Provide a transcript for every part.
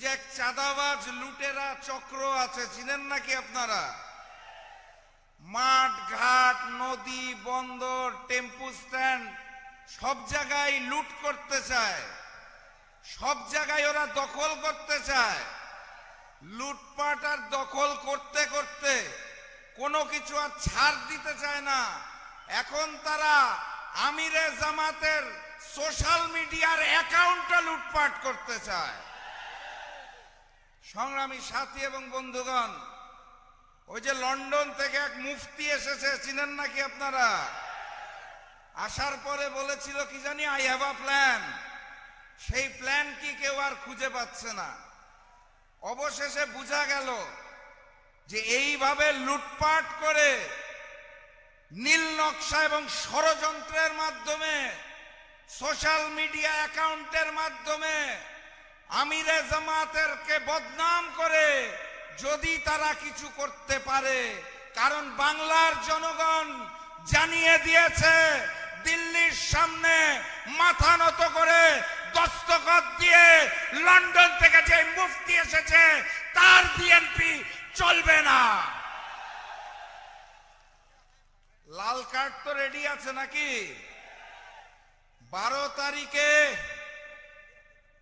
যে এক চাঁদাবাজ লুটেরা চক্র আছে, চিনেন নাকি আপনারা? মাঠ, ঘাট, নদী, বন্দর, টেম্পু স্ট্যান্ড, সব জায়গায় লুট করতে চায়। সব জায়গায় ওরা দখল করতে চায়। লুটপাট আর দখল করতে করতে কোনো কিছু আর ছাড় দিতে চায় না। এখন তারা আমিরে জামাতের সোশ্যাল মিডিয়ার অ্যাকাউন্টটা লুটপাট করতে চায়। সংগ্রামী সাথী এবং বন্ধুগণ, ওই যে লন্ডন থেকে এক মুফতি এসেছে, চিনেন নাকি আপনারা? আসার পরে বলেছিল, কি জানি আই হ্যাভ আ প্ল্যান সেই প্ল্যান কি কেউ আর খুঁজে পাচ্ছে না। অবশেষে বোঝা গেল যে এইভাবে লুটপাট করে নীল নকশা এবং ষড়যন্ত্রের মাধ্যমে, সোশ্যাল মিডিয়া অ্যাকাউন্টের মাধ্যমে আমিরে জামাতেরকে বদনাম করে যদি তারা কিছু করতে পারে, কারণ বাংলার জনগণ জানিয়ে দিয়েছে, দিল্লির সামনে মাথা নত করে দস্তখত দিয়ে লন্ডন থেকে যে মুফতি এসেছে, তার বিএনপি চলবে না। লাল কার্ড তো রেডি আছে নাকি? বারো তারিখে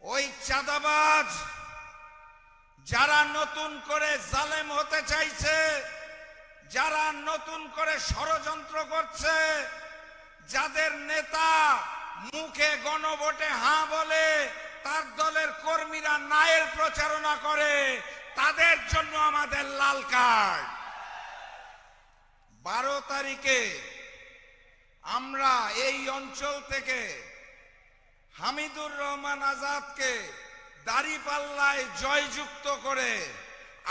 ওই চাঁদাবাজ যারা নতুন করে জালেম হতে চাইছে, যারা নতুন করে ষড়যন্ত্র করছে, যাদের নেতা মুখে গণভোটে হাঁ বলে, তার দলের কর্মীরা নায়ের প্রচারণা করে, তাদের জন্য আমাদের লাল কার্ড। বারো তারিখে আমরা এই অঞ্চল থেকে হামিদুর রহমান আজাদকে দাড়িপাল্লায় জয়যুক্ত করে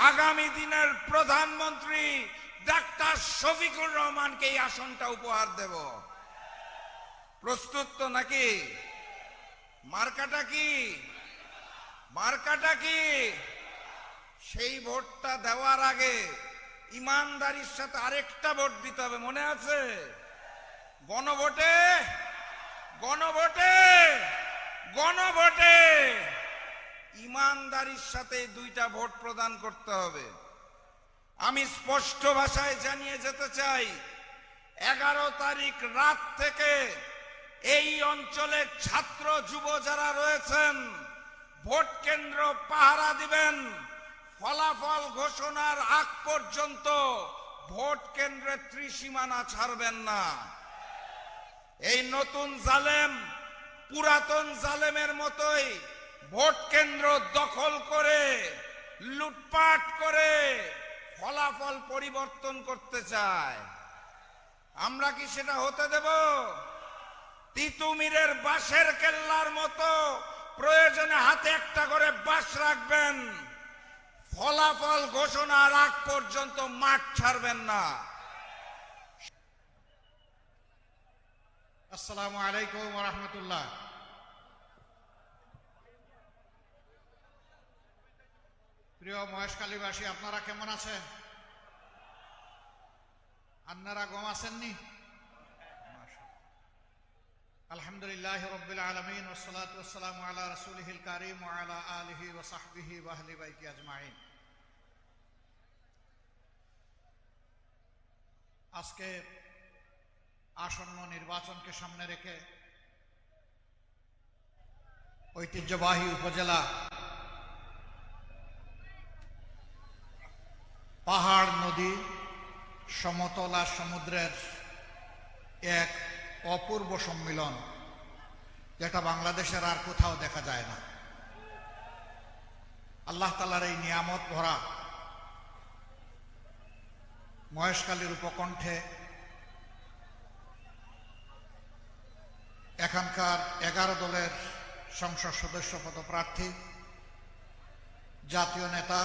আগামী দিনের প্রধানমন্ত্রী ডাক্তার শফিকুর রহমানকে এই আসনটা উপহার দেব। প্রস্তুত তো নাকি? মার্কাটা কি? মার্কাটা কি? সেই ভোটটা দেওয়ার আগে ইমানদারির সাথে আরেকটা ভোট দিতে হবে, মনে আছে? গণভোটে? গণভোটে? গণভোটে ইমানদারির সাথে দুইটা ভোট প্রদান করতে হবে। আমি স্পষ্ট ভাষায় জানিয়ে যেতে চাই, এগারো তারিখ রাত থেকে এই অঞ্চলের ছাত্র যুব যারা রয়েছেন, ভোট কেন্দ্র পাহারা দিবেন। ফলাফল ঘোষণার আগ পর্যন্ত ভোট কেন্দ্রের ত্রিসীমানা ছাড়বেন না। এই নতুন জালেম পুরাতন জালেমের মতোই ভোট কেন্দ্র দখল করে, লুটপাট করে, ফলাফল পরিবর্তন করতে চায়। আমরা কি সেটা হতে দেব? তিতুমিরের বাঁশের কেল্লার মতো প্রয়োজনে হাতে একটা করে বাস রাখবেন। ফলাফল ঘোষণার আগ পর্যন্ত মাঠ ছাড়বেন না। আসসালামু আলাইকুম রহমতুল্লাহ। প্রিয় মহেশকালীবাসী আপনারা কেমন আছেন? আপনারা গম আছেননি আলহামদুলিল্লাহ রবিল আলমিন ওসলাত ওসালাম আলা রসুলহিল কারিম আলা আলহি ওসাহবিহি ওয়াহলি বাইকি আজমাইন। আজকে আসন্ন নির্বাচনকে সামনে রেখে ঐতিহ্যবাহী উপজেলা পাহাড় নদী সমতল সমুদ্রের এক অপূর্ব সম্মিলন, যেটা বাংলাদেশের আর কোথাও দেখা যায় না। আল্লাহ তালার এই নিয়ামত ভরা মহেশকালীর উপকণ্ঠে এখানকার এগারো দলের সংসদ সদস্য পদপ্রার্থী, জাতীয় নেতা,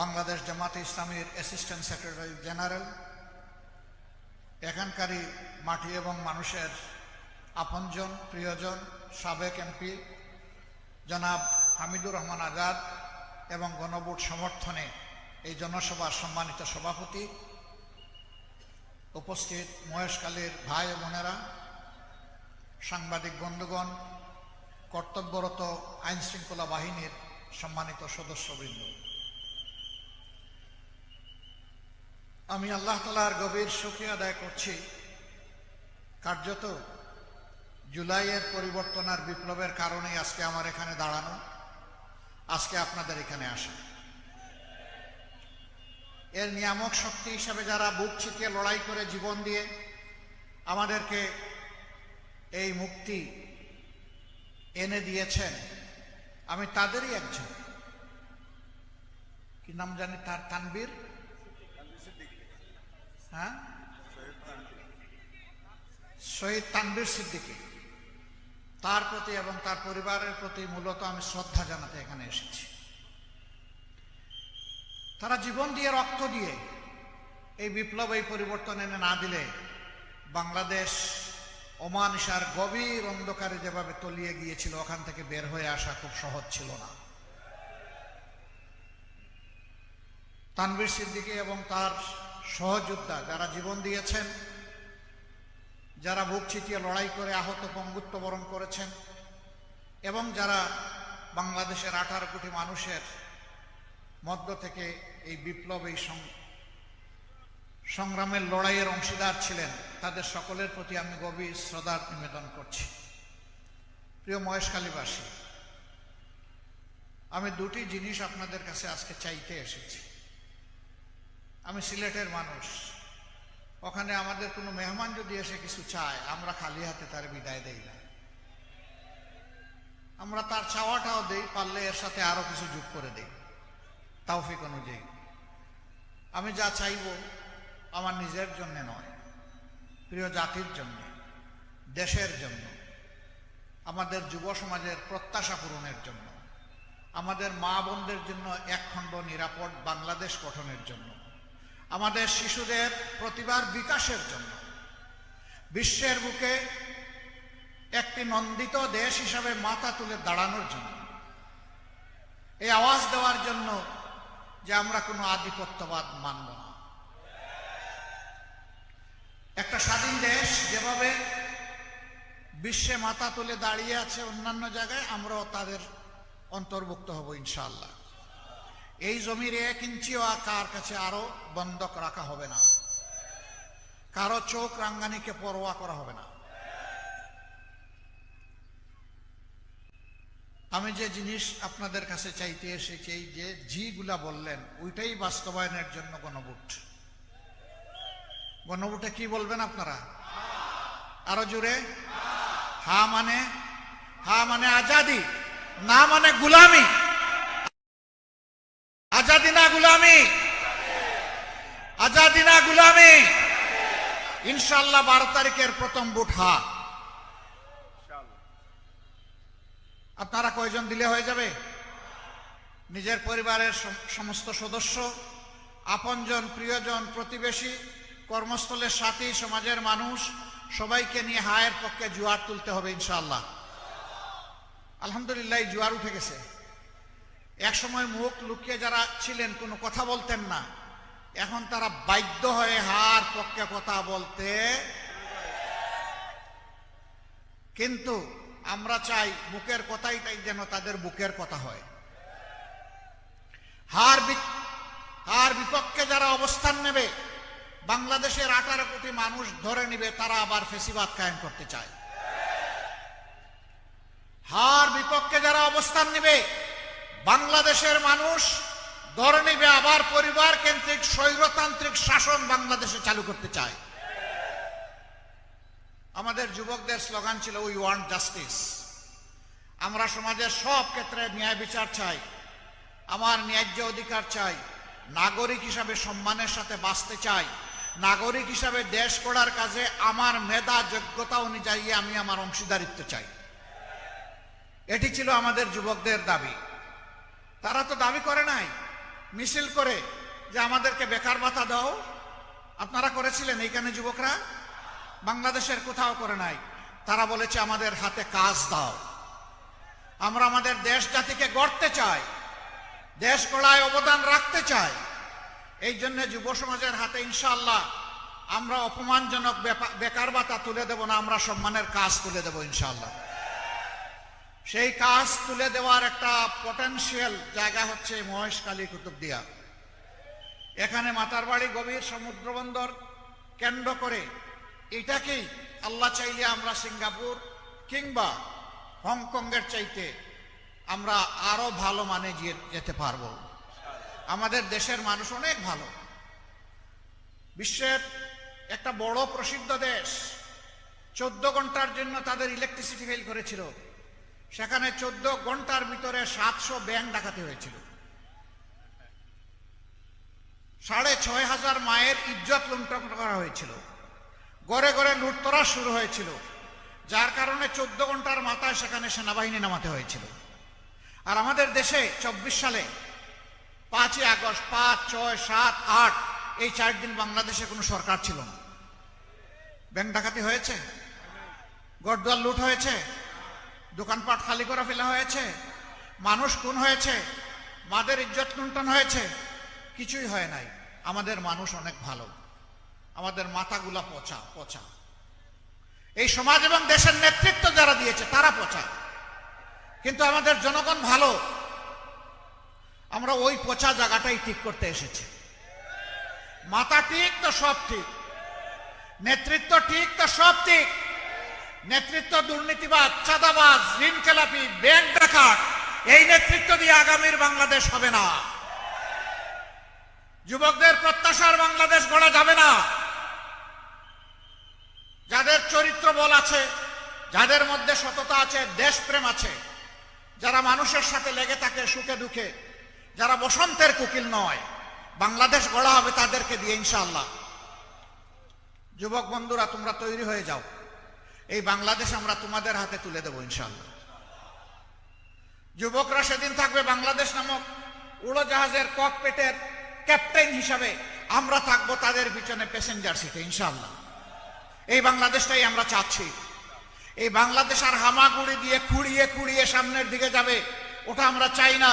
বাংলাদেশ জামাতে ইসলামীর অ্যাসিস্ট্যান্ট সেক্রেটারি জেনারেল এখানকারই মাটি এবং মানুষের আপনজন, প্রিয়জন, সাবেক এমপি জনাব হামিদুর রহমান আজাদ এবং গণভোট সমর্থনে এই জনসভার সম্মানিত সভাপতি, উপস্থিত মহেশকালীর ভাই বোনেরা সাংবাদিক বন্ধুগণ, কর্তব্যরত আইন শৃঙ্খলা বাহিনীর সম্মানিত সদস্যবৃন্দ। আমি আল্লাহ তালার গভীর সুখী আদায় করছি। কার্যত জুলাইয়ের পরিবর্তন আর বিপ্লবের কারণেই আজকে আমার এখানে দাঁড়ানো। আজকে আপনাদের এখানে আসা। এর নিয়ামক শক্তি হিসাবে যারা বুক ছিটিয়ে লড়াই করে জীবন দিয়ে আমাদেরকে এই মুক্তি এনে দিয়েছেন। আমি তাদেরই একজন। কি নাম জানি তার? তানবীর হ্যাঁ? শহীদ তানবীর সিদ্দিকী। তার প্রতি এবং তার পরিবারের প্রতি মূলত আমি শ্রদ্ধা জানাতে এখানে এসেছি। তারা জীবন দিয়ে রক্ত দিয়ে এই বিপ্লব, এই পরিবর্তন এনে না দিলে বাংলাদেশ অমানিসার গভীর অন্ধকারে যেভাবে তলিয়ে গিয়েছিল, ওখান থেকে বের হয়ে আসা খুব সহজ ছিল না। তানবীর সিদ্দিকী এবং তার সহযোদ্ধা যারা জীবন দিয়েছেন, যারা বুক ছিটিয়ে লড়াই করে আহত পঙ্গুত্ব বরণ করেছেন, এবং যারা বাংলাদেশের আঠারো কোটি মানুষের মধ্য থেকে এই বিপ্লব এই সংগ্রামের লড়াইয়ের অংশীদার ছিলেন। তাদের সকলের প্রতি আমি গভীর শ্রদ্ধার নিবেদন করছি। প্রিয় মহেশখালীবাসী আমি দুটি জিনিস আপনাদের কাছে আজকে চাইতে এসেছি। আমি সিলেটের মানুষ। ওখানে আমাদের কোনো মেহমান যদি এসে কিছু চায়, আমরা খালি হাতে তার বিদায় দেই না। আমরা তার চাওয়াটাও দেই, পারলে এর সাথে আরও কিছু যোগ করে দেই। তাওফিক অনুযায়ী। আমি যা চাইব আমার নিজের জন্য নয়, প্রিয় জাতির জন্য, দেশের জন্য, আমাদের যুব সমাজের প্রত্যাশা পূরণের জন্য, আমাদের মা বোনদের জন্য একখণ্ড নিরাপদ বাংলাদেশ গঠনের জন্য, আমাদের শিশুদের প্রতিভার বিকাশের জন্য, বিশ্বের বুকে একটি নন্দিত দেশ হিসাবে মাথা তুলে দাঁড়ানোর জন্য, এই আওয়াজ দেওয়ার জন্য যে আমরা কোনো আধিপত্যবাদ মানব একটা স্বাধীন দেশ যেভাবে বিশ্বে মাথা তুলে দাঁড়িয়ে আছে অন্যান্য জায়গায়, আমরাও তাদের অন্তর্ভুক্ত হব ইনশাল্লাহ এই জমির এক ইঞ্চিও কার কাছে আরও বন্ধক রাখা হবে না। কারও চোখ রাঙ্গানিকে পরোয়া করা হবে না। আমি যে জিনিস আপনাদের কাছে চাইতে এসেছি, যে জিগুলা বললেন, ওইটাই বাস্তবায়নের জন্য গণভোট। গণভোটে কি বলবেন আপনারা? আরও জুড়ে হা মানে? হা মানে আজাদি, না মানে গুলামি। আজাদি না গুলামি? আজাদি না গুলামি? ইনশাল্লাহ বারো তারিখের প্রথম বুট হা। আপনারা কয়জন দিলে হয়ে যাবে? নিজের পরিবারের সমস্ত সদস্য, আপনজন, প্রিয়জন, প্রতিবেশী কর্মস্থলের সাথী, সমাজের মানুষ, সবাইকে নিয়ে হায়ের পক্ষে জুয়ার তুলতে হবে ইনশাআল্লাহ। আলহামদুলিল্লাহ জুয়ার উঠে গেছে। এক সময় মুখ লুকিয়ে যারা ছিলেন, কোনো কথা বলতেন না। এখন তারা বাধ্য হয়ে হার পক্ষে কথা বলতে কিন্তু আমরা চাই মুখের কথাইটাই যেন তাদের বুকের কথা হয়। হার হার বিপক্ষে যারা অবস্থান নেবে বাংলাদেশের আঠারো কোটি মানুষ ধরে নিবে, তারা আবার ফেসিবাদ কায়েম করতে চায়। হার বিপক্ষে যারা অবস্থান নেবে, বাংলাদেশের মানুষ ধরে নিবে, আবার পরিবার কেন্দ্রিক স্বৈরতান্ত্রিক শাসন বাংলাদেশে চালু করতে চায়। আমাদের যুবকদের স্লোগান ছিল উই ওয়ান্ট জাস্টিস আমরা সমাজের সব ক্ষেত্রে ন্যায় বিচার চাই, আমার ন্যায্য অধিকার চাই, নাগরিক হিসাবে সম্মানের সাথে বাঁচতে চাই। নাগরিক হিসাবে দেশ গড়ার কাজে আমার মেধা, যোগ্যতা অনুযায়ী আমি আমার অংশীদারিত্ব চাই। এটি ছিল আমাদের যুবকদের দাবি। তারা তো দাবি করে নাই, মিছিল করে যে আমাদেরকে বেকার ভাতা দাও। আপনারা করেছিলেন এইখানে যুবকরা? বাংলাদেশের কোথাও করে নাই। তারা বলেছে, আমাদের হাতে কাজ দাও। আমরা আমাদের দেশ জাতিকে গড়তে চাই। দেশ গড়ায় অবদান রাখতে চাই। এই জন্য যুব সমাজের হাতে ইনশাআল্লাহ আমরা অপমানজনক বেকার ভাতা তুলে দেব না, আমরা সম্মানের কাজ তুলে দেব ইনশাআল্লাহ। সেই কাজ তুলে দেওয়ার একটা পটেনশিয়াল জায়গা হচ্ছে মহেশখালী কুতুবদিয়া এখানে মাতার বাড়ি গভীর সমুদ্র বন্দর কেন্দ্র করে এটাকেই আল্লাহ চাইলে আমরা সিঙ্গাপুর কিংবা হংকংয়ের চাইতে আমরা আরও ভালো মানে যেতে পারব। আমাদের দেশের মানুষ অনেক ভালো। বিশ্বের একটা বড় প্রসিদ্ধ দেশ, চোদ্দ ঘণ্টার জন্য তাদের ইলেকট্রিসিটি ফেল করেছিল। সেখানে চোদ্দ ঘণ্টার ভিতরে সাতশো ব্যাংক ডাকাতি হয়েছিল। সাড়ে ছয় হাজার মায়ের ইজ্জত লুণ্ঠন করা হয়েছিল। গড়ে গড়ে লুটতরা শুরু হয়েছিল, যার কারণে চোদ্দ ঘণ্টার মাথায় সেখানে সেনাবাহিনী নামাতে হয়েছিল। আর আমাদের দেশে চব্বিশ সালে পাঁচই আগস্ট পাঁচ, ছয়, সাত, আট, এই চার দিন বাংলাদেশে কোনো সরকার ছিল না। ব্যাংক ডাকাতি হয়েছে? গড়দুয়ার লুট হয়েছে? দোকানপাট খালি করে ফেলা হয়েছে? মানুষ খুন হয়েছে? মাদের ইজ্জত লুণ্ঠন হয়েছে? কিছুই হয় নাই। আমাদের মানুষ অনেক ভালো। আমাদের মাথাগুলা পচা পচা। এই সমাজ এবং দেশের নেতৃত্ব যারা দিয়েছে, তারা পচা। কিন্তু আমাদের জনগণ ভালো। আমরা ওই পচা জায়গাটাই ঠিক করতে এসেছি। মাথা ঠিক তো সব ঠিক। নেতৃত্ব ঠিক তো সব ঠিক। নেতৃত্ব দুর্নীতিবাদ চাঁদাবাজ ঋণ খেলাপি ব্যাংক ডাকাত, এই নেতৃত্ব দিয়ে আগামীর বাংলাদেশ হবে না। যুবকদের প্রত্যাশার বাংলাদেশ গড়া যাবে না। যাদের চরিত্র বল আছে, যাদের মধ্যে সততা আছে, দেশপ্রেম আছে, যারা মানুষের সাথে লেগে থাকে, সুখে দুঃখে যারা বসন্তের কুকিল নয়, বাংলাদেশ গড়া হবে তাদেরকে দিয়ে ইনশাআল্লাহ। যুবক বন্ধুরা, তোমরা তৈরি হয়ে যাও। এই বাংলাদেশ আমরা তোমাদের হাতে তুলে দেবো ইনশাআল্লাহ। যুবকরা সেদিন থাকবে বাংলাদেশ নামক উড়োজাহাজের ককপেটের ক্যাপ্টেন হিসাবে আমরা থাকব তাদের পিছনে প্যাসেঞ্জার সিটে ইনশাআল্লাহ। এই বাংলাদেশটাই আমরা চাচ্ছি। এই বাংলাদেশ আর হামাগুড়ি দিয়ে খুঁড়িয়ে খুঁড়িয়ে সামনের দিকে যাবে, ওটা আমরা চাই না।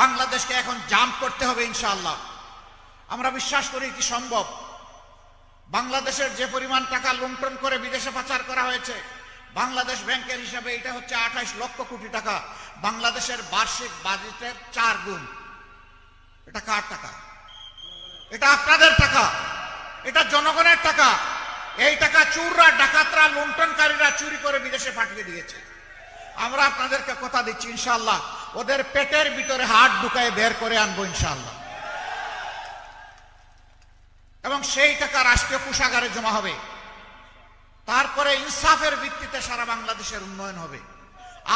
বাংলাদেশকে এখন জাম্প করতে হবে ইনশাআল্লাহ। আমরা বিশ্বাস করি কি সম্ভব। বাংলাদেশের যে পরিমাণ টাকা লুণ্ঠন করে বিদেশে পাচার করা হয়েছে, বাংলাদেশ ব্যাংকের হিসাবে এটা হচ্ছে আঠাইশ লক্ষ কোটি টাকা। বাংলাদেশের বার্ষিক বাজেটের চার গুণ। এটা কার টাকা? এটা আপনাদের টাকা। এটা জনগণের টাকা। এই টাকা চুররা, ডাকাতরা, লুণ্ঠনকারীরা চুরি করে বিদেশে পাঠিয়ে দিয়েছে। আমরা আপনাদেরকে কথা দিচ্ছি ইনশাল্লাহ ওদের পেটের ভিতরে হাট ঢুকায় বের করে আনব ইনশাল্লাহ এবং সেই টাকা রাষ্ট্রীয় কোষাগারে জমা হবে। তারপরে ইনসাফের ভিত্তিতে সারা বাংলাদেশের উন্নয়ন হবে।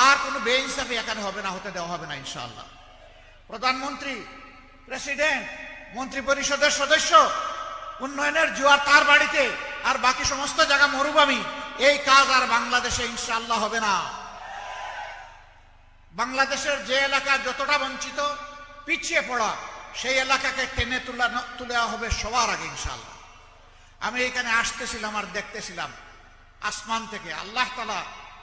আর কোনো বেইনসাফি এখানে হবে না, হতে দেওয়া হবে না ইনশাল্লাহ প্রধানমন্ত্রী, প্রেসিডেন্ট মন্ত্রী পরিষদের সদস্য, উন্নয়নের জোয়ার তার বাড়িতে, আর বাকি সমস্ত জায়গা মরুভূমি, এই কাজ আর বাংলাদেশে ইনশাল্লাহ হবে না। বাংলাদেশের যে এলাকা যতটা বঞ্চিত, পিছিয়ে পড়া, সেই এলাকাকে টেনে তোলা তুলে হবে সবার আগে ইনশাল্লাহ আমি এখানে আসতেছিলাম আর দেখতেছিলাম আসমান থেকে। আল্লাহ তালা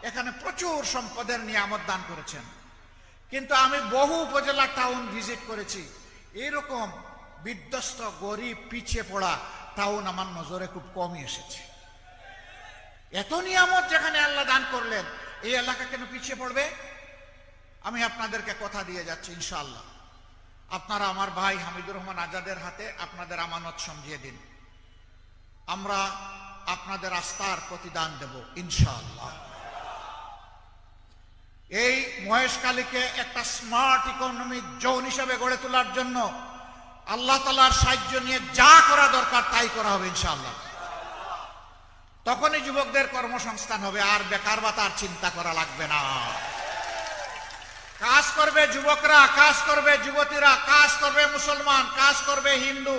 এখানে প্রচুর সম্পদের নিয়ামত দান করেছেন। কিন্তু আমি বহু উপজেলা টাউন ভিজিট করেছি। এরকম বিধ্বস্ত, গরিব, পিছিয়ে পড়া টাউন আমার নজরে খুব কমই এসেছে। এত নিয়ামত যেখানে আল্লাহ দান করলেন, এই এলাকা কেন পিছিয়ে পড়বে? আমি আপনাদেরকে কথা দিয়ে যাচ্ছি, ইনশাআল্লাহ। আপনারা আমার ভাই হামিদুর রহমান আজাদের হাতে আপনাদের আমানত সমঝিয়ে দিন। আমরা আপনাদের আস্থার প্রতিদান দেব, ইনশাআল্লাহ। এই মহেশকালীকে একটা স্মার্ট ইকোনমিক জোন হিসেবে গড়ে তোলার জন্য আল্লাহ তালার সাহায্য নিয়ে যা করা দরকার তাই করা হবে, ইনশাআল্লাহ। তখনই যুবকদের কর্মসংস্থান হবে, আর বেকার বা তার চিন্তা করা লাগবে না। কাজ করবে যুবকরা, কাজ করবে যুবতীরা, কাজ করবে মুসলমান, কাজ করবে হিন্দু,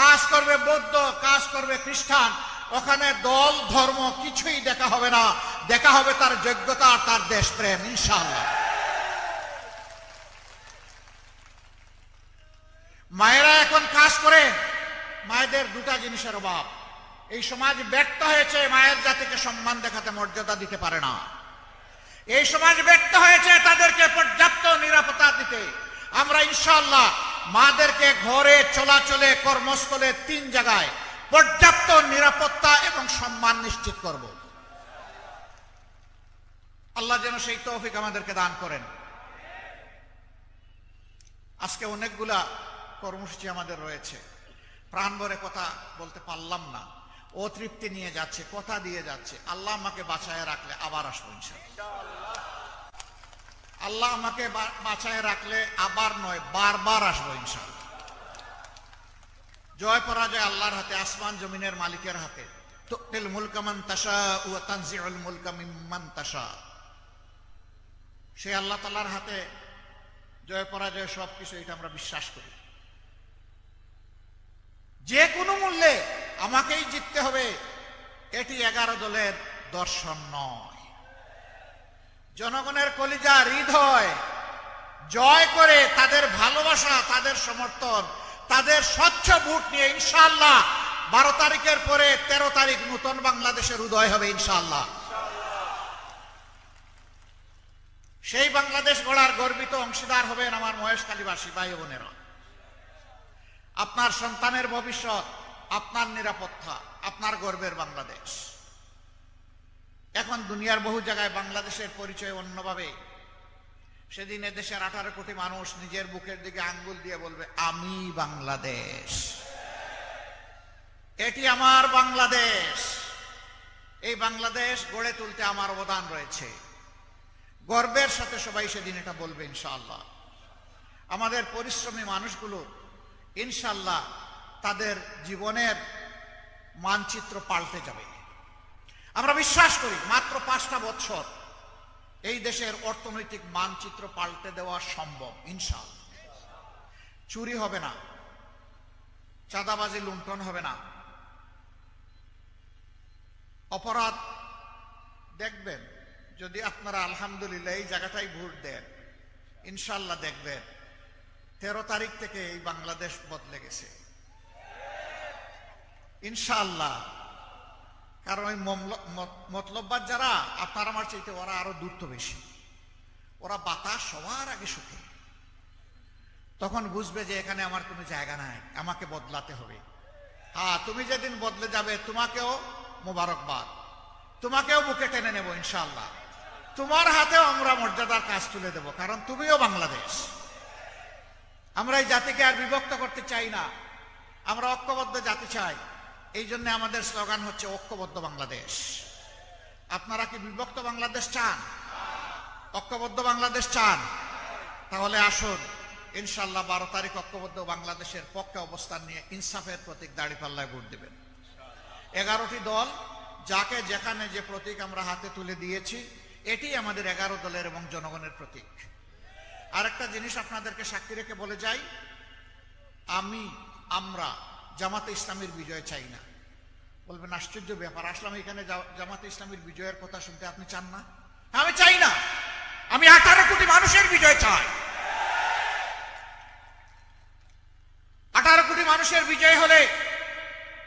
কাজ করবে বৌদ্ধ, কাজ করবে খ্রিস্টান। ওখানে দল, ধর্ম কিছুই দেখা হবে না। দেখা হবে তার যোগ্যতা আর তার দেশপ্রেম ইনশাল্লাহ মায়েরা এখন কাজ করে, মায়েদের দুটা জিনিসের অভাব। এই সমাজ ব্যর্থ হয়েছে, মায়ের জাতিকে সম্মান দেখাতে মর্যাদা দিতে পারে না। এই সমাজ ব্যর্থ হয়েছে তাদেরকে পর্যাপ্ত নিরাপত্তা দিতে। আমরা ইনশাল্লাহ মাদেরকে ঘরে, চলাচলে, কর্মস্থলে তিন জায়গায় পর্যাপ্ত নিরাপত্তা এবং সম্মান নিশ্চিত করব। আল্লাহ যেন সেই তৌফিক আমাদেরকে দান করেন। আজকে অনেকগুলা কর্মসূচি আমাদের রয়েছে। প্রাণ ভরে কথা বলতে পারলাম না। ও তৃপ্তি নিয়ে যাচ্ছে, কথা দিয়ে যাচ্ছে। আল্লাহ আমাকে বাঁচায় রাখলে আবার আসব আল্লাহ আমাকে বাঁচায় রাখলে আবার নয়, বারবার আসব ইনশাআল্লাহ। জয় পরাজয় আল্লাহর হাতে, আসমান জমিনের মালিকের হাতে। তুক্তিল মুলকামান তাসা ও তানজিউল মুলকা মিম্মান তাসা সে আল্লাহ তালার হাতে জয় পরাজয় সব কিছু এটা আমরা বিশ্বাস করি। যে কোনো মূল্যে আমাকেই জিততে হবে। এটি এগারো দলের দর্শন নয়। জনগণের কলিজা হৃদয় জয় করে তাদের ভালোবাসা, তাদের সমর্থন, তাদের স্বচ্ছ ভোট নিয়ে ইনশাল্লাহ বারো তারিখের পরে তেরো তারিখ নতুন বাংলাদেশের উদয় হবে ইনশাল্লাহ সেই বাংলাদেশ গড়ার গর্বিত অংশীদার হবেন আমার মহেশ মহেশখালীবাসী ভাই বোনেরা। আপনার সন্তানের ভবিষ্যৎ, আপনার নিরাপত্তা, আপনার গর্বের বাংলাদেশ। এখন দুনিয়ার বহু জায়গায় বাংলাদেশের পরিচয় অন্যভাবে। সেদিন দেশের আঠারো কোটি মানুষ নিজের বুকের দিকে আঙ্গুল দিয়ে বলবে, আমি বাংলাদেশ। এটি আমার বাংলাদেশ। এই বাংলাদেশ গড়ে তুলতে আমার অবদান রয়েছে। গর্বের সাথে সবাই সেদিন এটা বলবে ইনশাআল্লাহ। আমাদের পরিশ্রমী মানুষগুলো ইনশাল্লাহ তাদের জীবনের মানচিত্র পাল্টে যাবে। আমরা বিশ্বাস করি, মাত্র পাঁচটা বছর এই দেশের অর্থনৈতিক মানচিত্র পাল্টে দেওয়া সম্ভব ইনশাআল্লাহ চুরি হবে না, চাঁদাবাজি, লুণ্ঠন হবে না। অপরাধ, দেখবেন, যদি আপনারা আলহামদুলিল্লাহ এই জায়গাটাই ভোট দেন, ইনশাল্লাহ দেখবেন তেরো তারিখ থেকে এই বাংলাদেশ বদলে গেছে। ইনশাল্লাহ কারণ ওই মমল- মত- মতলববাদ যারা আপনার আমার চাইতে ওরা আরও দূরত্ব বেশি। ওরা বাতাস সবার আগে সুখে তখন বুঝবে যে এখানে আমার কোনো জায়গা নাই, আমাকে বদলাতে হবে। হ্যাঁ তুমি যেদিন বদলে যাবে, তোমাকেও মোবারকবাদ। তোমাকেও বুকে টেনে নেব ইনশাল্লাহ তোমার হাতেও আমরা মর্যাদার কাজ তুলে দেব, কারণ তুমিও বাংলাদেশ। আমরা এই জাতিকে আর বিভক্ত করতে চাই না। আমরা ঐক্যবদ্ধ জাতি চাই। এই জন্য আমাদের স্লোগান হচ্ছে ঐক্যবদ্ধ বাংলাদেশ। আপনারা কি বিভক্ত বাংলাদেশ চান? ঐক্যবদ্ধ বাংলাদেশ চান? তাহলে আসুন ইনশাল্লাহ বারো তারিখ ঐক্যবদ্ধ বাংলাদেশের পক্ষে অবস্থান নিয়ে ইনসাফের প্রতীক দাঁড়িপাল্লায় ভোট দেবেন। এগারোটি দল, যাকে যেখানে যে প্রতীক আমরা হাতে তুলে দিয়েছি, এটি আমাদের এগারো দলের এবং জনগণের প্রতীক। আরেকটা জিনিস আপনাদেরকে সাক্ষী রেখে বলে যাই, আমি, আমরা জামাতে ইসলামের বিজয় চাই না। বলবেন, আশ্চর্য ব্যাপার, আসলাম এখানে জামাতে ইসলামের বিজয়ের কথা শুনতে, আপনি চান না? আমি চাই না। আমি আঠারো কোটি মানুষের বিজয় চাই। আঠারো কোটি মানুষের বিজয় হলে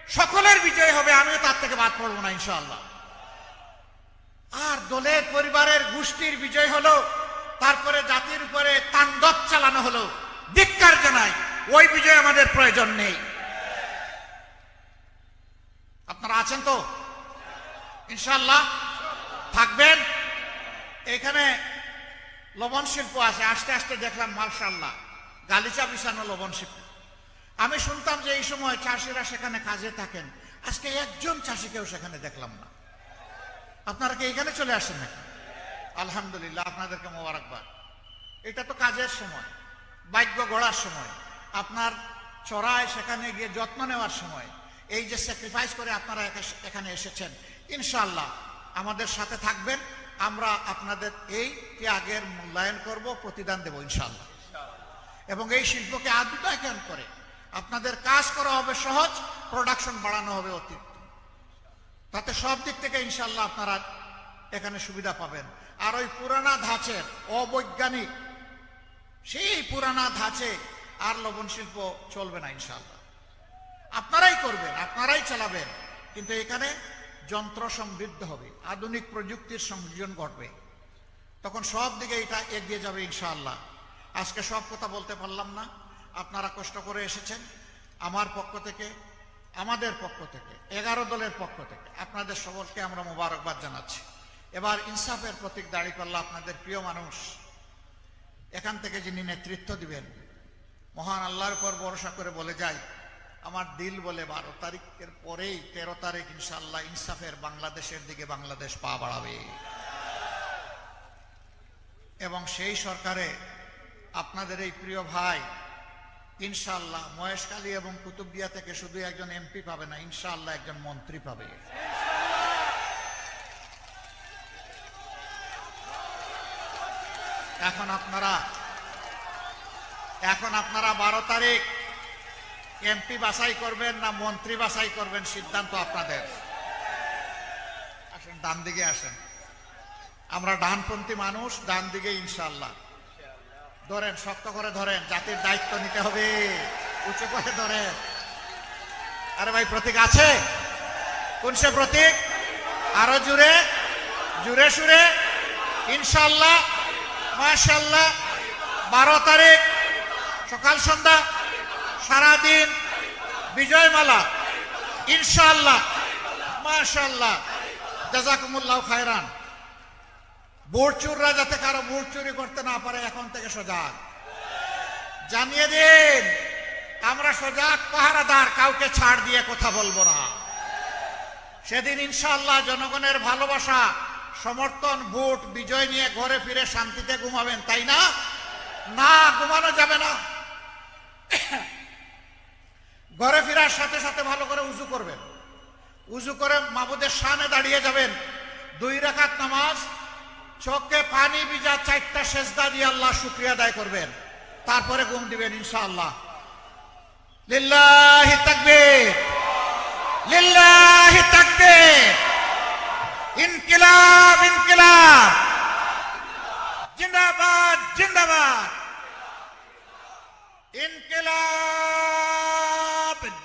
সকলের বিজয় হবে, আমিও তার থেকে বাদ পড়ব না, ইনশাআল্লাহ। আর দলের, পরিবারের গোষ্ঠীর বিজয় হলো তারপরে জাতির উপরে তাণ্ডব চালানো হলো। ধিক্কার জানাই, ওই বিজয় আমাদের প্রয়োজন নেই। আপনারা আছেন তো? ইনশাল্লাহ থাকবেন? এখানে লবণ শিল্প আছে, আস্তে আস্তে দেখলাম মার্শাল্লাহ গালিচা বিছানো লবণ শিল্প। আমি শুনতাম যে এই সময় চাষিরা সেখানে কাজে থাকেন। আজকে একজন চাষিকেও সেখানে দেখলাম না। আপনারা কি এখানে চলে আসেন নাকি? আলহামদুলিল্লাহ, আপনাদেরকে মোবারকবাদ। এটা তো কাজের সময় বাক্য গড়ার সময়। আপনার চড়ায় সেখানে গিয়ে যত্ন নেওয়ার সময়। এই যে স্যাক্রিফাইস করে আপনারা এখানে এসেছেন ইনশাল্লাহ আমাদের সাথে থাকবেন। আমরা আপনাদের এই ত্যাগের মূল্যায়ন করব, প্রতিদান দেব ইনশাল্লাহ এবং এই শিল্পকে আধুনিকায়ন করে আপনাদের কাজ করা হবে সহজ প্রোডাকশন বাড়ানো হবে অতিরিক্ত তাতে সব দিক থেকে ইনশাল্লাহ আপনারা এখানে সুবিধা পাবেন। আর ওই পুরানা ধাঁচের অবৈজ্ঞানিক, সেই পুরানা ধাঁচে আর লবণ শিল্প চলবে না ইনশাল্লাহ আপনারাই করবেন, আপনারাই চালাবেন, কিন্তু এখানে যন্ত্র সমৃদ্ধ হবে, আধুনিক প্রযুক্তির সংযোজন ঘটবে। তখন সব দিকে এটা এগিয়ে যাবে ইনশাআল্লাহ। আজকে সব কথা বলতে পারলাম না, আপনারা কষ্ট করে এসেছেন, আমার পক্ষ থেকে, আমাদের পক্ষ থেকে, এগারো দলের পক্ষ থেকে, আপনাদের সকলকে আমরা মোবারকবাদ জানাচ্ছি। এবার ইনসাফের প্রতীক দাঁড়িপাল্লা আপনাদের প্রিয় মানুষ। এখান থেকে যিনি নেতৃত্ব দিবেন, মহান আল্লাহর পর ভরসা করে বলে যাই, আমার দিল বলে বারো তারিখের পরেই তেরো তারিখ ইনশাল্লাহ ইনসাফের বাংলাদেশের দিকে বাংলাদেশ পা বাড়াবে। এবং সেই সরকারে আপনাদের এই প্রিয় ভাই ইনশাল্লাহ মহেশকালী এবং কুতুবদিয়া থেকে শুধু একজন এমপি পাবে না ইনশাল্লাহ একজন মন্ত্রী পাবে। এখন আপনারা এখন আপনারা বারো তারিখ, এমপি বাছাই করবেন না মন্ত্রী বাছাই করবেন সিদ্ধান্ত আপনাদের? আসেন, ডান দিকে আসেন। আমরা ডানপন্থী মানুষ, ডান দিকে ইনশাল্লাহ ধরেন, শক্ত করে ধরেন, জাতির দায়িত্ব নিতে হবে, উঁচু করে ধরেন। আরে ভাই, প্রতীক আছে? কোন সে প্রতীক? আরও জুড়ে জুড়ে সুরে ইনশাল্লাহ মাশাল্লাহ বারো তারিখ, সকাল সন্ধ্যা, সারাদিন বিজয়মালা ইনশাল্লাহ মাশাল্লাহ জাজাকুমুল্লাহ খায়রান। বুট চুররা যাতে কারও বুট চুরি করতে না পারে, এখন থেকে সজাগ। জানিয়ে দিন, আমরা সজাগ পাহারাদার, কাউকে ছাড় দিয়ে কথা বলব না। সেদিন ইনশাল্লাহ জনগণের ভালোবাসা সমর্থন, ভোট, বিজয় নিয়ে ঘরে ফিরে শান্তিতে ঘুমাবেন, তাই না? না, ঘুমানো যাবে না। ঘরে ফেরার সাথে সাথে ভালো করে উজু করবেন। উজু করে মাবুদের সামনে দাঁড়িয়ে যাবেন। দুই রাকাত নামাজ, চোখে পানি ভিজা চারটা সেজদা দিয়ে আল্লাহ শুক্রিয়া আদায় করবেন। তারপরে ঘুম দিবেন, ইনশাআল্লাহ। লিল্লাহি তাকবীর। লিল্লাহি তাকবীর। انقلاب انقلاب! زندہ باد زندہ باد! انقلاب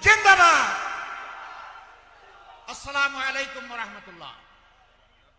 زندہ باد! السلام علیکم ورحمۃ اللہ!